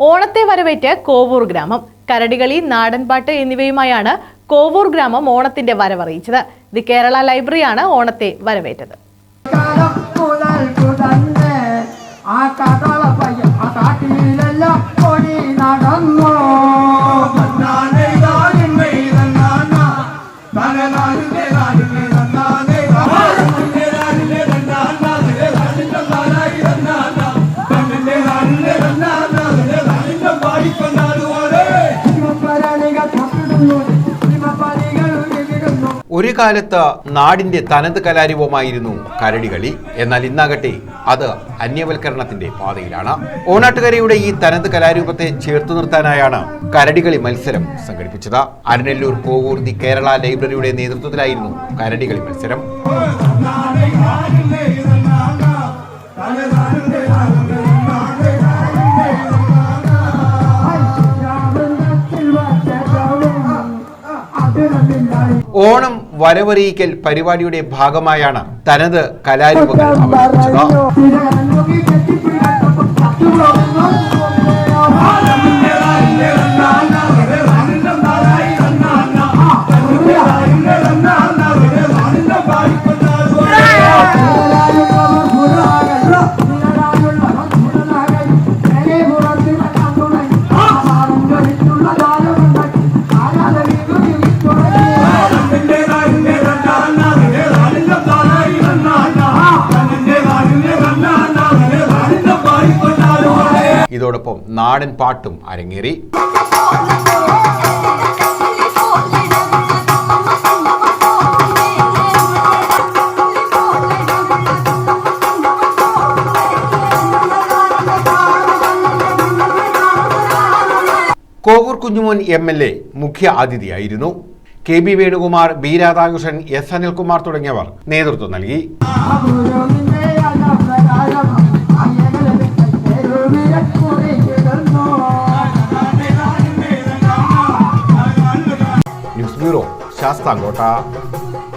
ഓണത്തെ വരവേറ്റ് കോവൂർ ഗ്രാമം. കരടികളി നാടൻപാട്ട് എന്നിവയുമായാണ് കോവൂർ ഗ്രാമം ഓണത്തിന്റെ വരവറിയിച്ചത്. ദി കേരള ലൈബ്രറിയാണ് ഓണത്തെ വരവേറ്റത്. ആ ഒരു കാലത്ത് നാടിന്റെ തനത് കലാരൂപമായിരുന്നു കരടികളി എന്നാൽ ഇന്നാകട്ടെ അത് അന്യവൽക്കരണത്തിന്റെ പാതയിലാണ്. ഓണാട്ടുകരയുടെ ഈ തനത് കലാരൂപത്തെ ചേർത്തു നിർത്താനായാണ് കരടികളി മത്സരം സംഘടിപ്പിച്ചത്. അരനെല്ലൂർ കോവൂർ ദി കേരള ലൈബ്രറിയുടെ നേതൃത്വത്തിലായിരുന്നു കരടികളി മത്സരം. ഓണം വരവറിയിക്കൽ പരിപാടിയുടെ ഭാഗമായാണ് തനത് കലാരൂപങ്ങൾ അവതരിപ്പിച്ചത്. ഇതോടൊപ്പം നാടൻ പാട്ടും അരങ്ങേറി. Kovoor Kunjumon M L A മുഖ്യ അതിഥിയായിരുന്നു. K B Venukumar B Radhakrishnan S Anilkumar തുടങ്ങിയവർ നേതൃത്വം നൽകി. ब्युरो शास्तांगोटा